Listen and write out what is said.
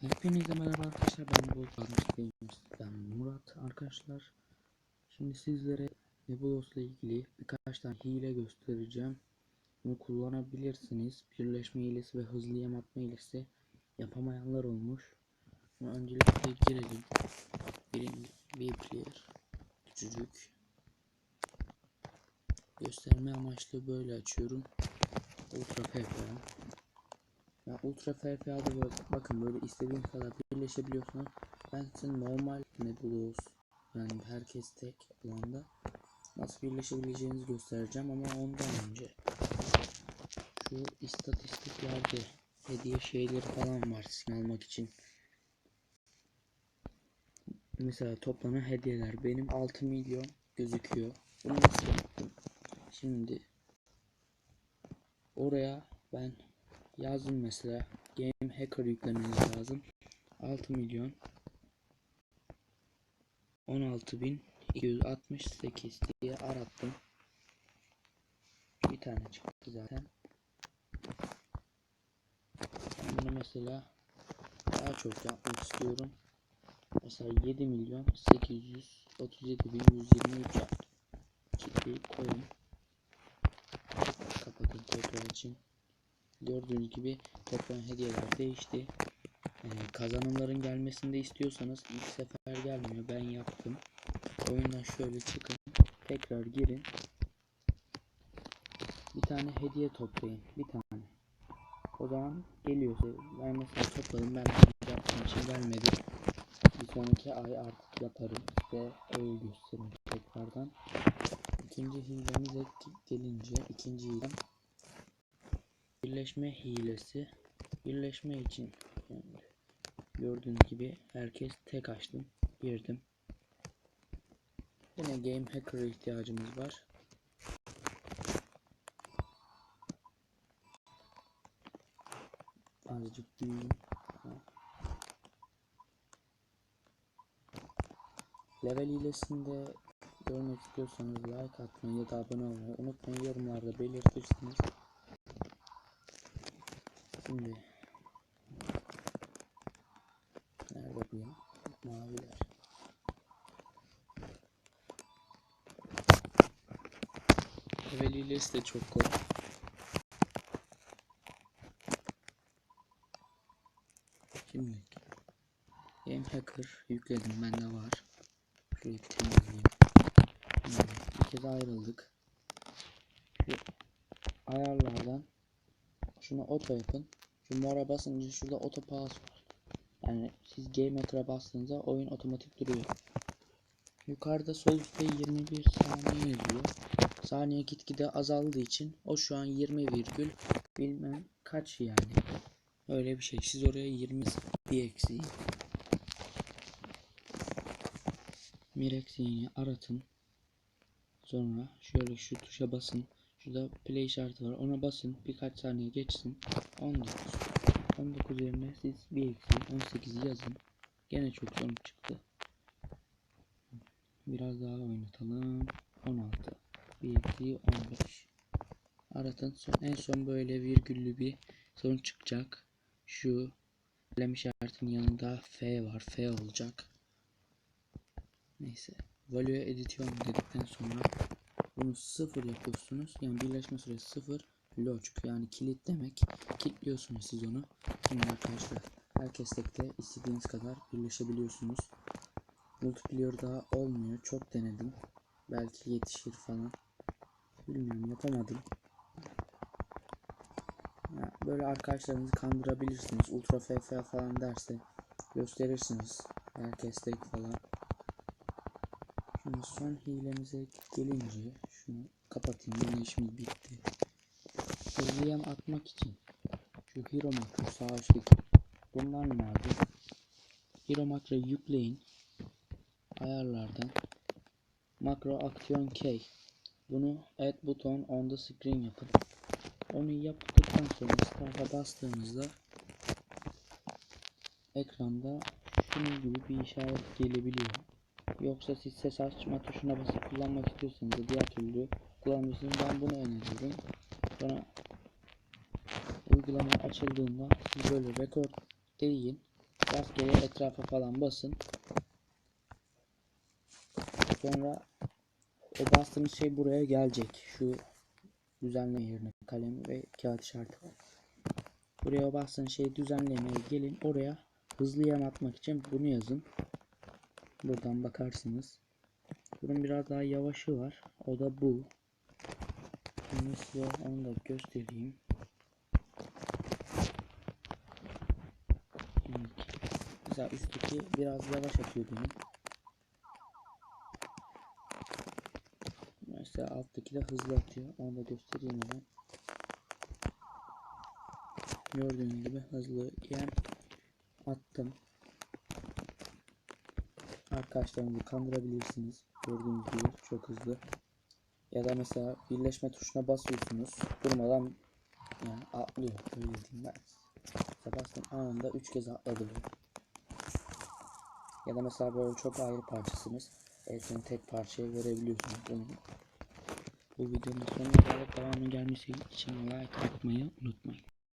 Hepinize merhaba arkadaşlar ben Bulut ben Murat arkadaşlar. Şimdi sizlere Nebulos ile ilgili birkaç tane hile göstereceğim. Bunu kullanabilirsiniz. Birleşme hilesi ve hızlı yem atma hilesi yapamayanlar olmuş. Şimdi öncelikle girelim. Bir player. Küçücük. Gösterme amaçlı böyle açıyorum. Ultra FPA ya Ultra FFA'da böyle bakın böyle istediğin kadar birleşebiliyorsunuz. Ben size normal Nebulos yani herkes tek alanda nasıl birleşebileceğinizi göstereceğim ama ondan önce şu istatistiklerde hediye şeyleri falan var sizin almak için. Mesela toplanan hediyeler benim 6 milyon gözüküyor. Bunu nasıl yaptım? Şimdi oraya ben yazdım mesela game hacker yüklemeniz lazım. 6 milyon. 16.268 diye arattım. Bir tane çıktı zaten. Bunu mesela daha çok yapmak istiyorum. Mesela 7 milyon 837.123 yaptım. Kitleyi koyun. Kapatın tekrar için Gördüğünüz gibi toplanan hediyeler değişti. Ee, kazanımların gelmesini de istiyorsanız ilk sefer gelmiyor. Ben yaptım. Oyundan şöyle çıkın. Tekrar girin. Bir tane hediye toplayın. Bir tane. O zaman geliyor. Ben mesela topladım. Ben yaptığım için gelmedi. Bir sonraki ay artık yaparım. Size öyle göstereyim tekrardan. İkinci hilemize gelince ikinci hilem birleşme hilesi birleşme için yani gördüğünüz gibi herkes tek açtım girdim. Yine game hacker ihtiyacımız var. Azıcık büyüyeyim level hilesinde görmek istiyorsanız like atmayı ya da abone olmayı unutmayın. Yorumlarda belirtirsiniz Şimdi nerede bu ya? Maviler. Level de çok kolay. Şimdi Game Hacker yükledim bende var. Şurayı temizleyeyim. Bir kez ayrıldık. Şu ayarlardan şunu oto yapın. Şu mora basınca şurada oto pass var. Yani siz game maker'a bastığınızda oyun otomatik duruyor. Yukarıda sol üstte 21 saniye yazıyor. Saniye gitgide azaldığı için o şu an 20 virgül bilmem kaç yani. Öyle bir şey. Siz oraya 20 bir eksiği. Bir aratın. Sonra şöyle şu tuşa basın. Şurada play işareti var. Ona basın. Birkaç saniye geçsin. 19. 19 yerine siz bir eksi 18 yazın. Gene çok sonuç çıktı. Biraz daha oynatalım. 16. Bir eksi 15. Aratın. Son, en son böyle virgüllü bir sonuç çıkacak. Şu kalem işaretinin yanında F var. F olacak. Neyse. Value editiyorum dedikten sonra bunu sıfır yapıyorsunuz. Yani birleşme süresi sıfır. Lock yani kilit demek. Kilitliyorsunuz siz onu. Şimdi arkadaşlar herkes tekte istediğiniz kadar birleşebiliyorsunuz. Multiplayer daha olmuyor. Çok denedim. Belki yetişir falan. Bilmiyorum yapamadım. Ya böyle arkadaşlarınızı kandırabilirsiniz. Ultra FF falan derse gösterirsiniz. Herkes tek falan. Şimdi son hilemize gelince şunu kapatayım. Yine işimiz bitti. Hızlıyam atmak için şu Hero Macro sağ üstteki bundan lazım. Hero Macro yükleyin. Ayarlardan Makro Aksiyon K bunu add buton on the screen yapın. Onu yaptıktan sonra start'a bastığınızda ekranda şunun gibi bir işaret gelebiliyor. Yoksa siz ses açma tuşuna basıp kullanmak istiyorsanız da diğer türlü kullanabilirsiniz. Ben bunu öneriyorum. Sonra uygulama açıldığında siz böyle rekord deyin. rastgele etrafa falan basın. Sonra o bastığınız şey buraya gelecek. Şu düzenleme yerine kalem ve kağıt işareti var. Buraya o bastığınız şeyi düzenlemeye gelin. Oraya hızlı yem atmak için bunu yazın. Buradan bakarsınız. Bunun biraz daha yavaşı var. O da bu. Şimdi size onu da göstereyim. Mesela üstteki biraz yavaş atıyor benim. Mesela alttaki de hızlı atıyor. Onu da göstereyim hemen. Gördüğünüz gibi hızlı yem attım. Arkadaşlarınızı kandırabilirsiniz. Gördüğünüz gibi çok hızlı. Ya da mesela birleşme tuşuna basıyorsunuz. Durmadan yani atlıyor. Öyle diyeyim ben. Mesela bastım anında 3 kez atladı. Ya da mesela böyle çok ayrı parçasınız. Hepsini tek parçaya verebiliyorsunuz. Bunu. Bu videonun sonuna kadar devamı gelmesi için like atmayı unutmayın.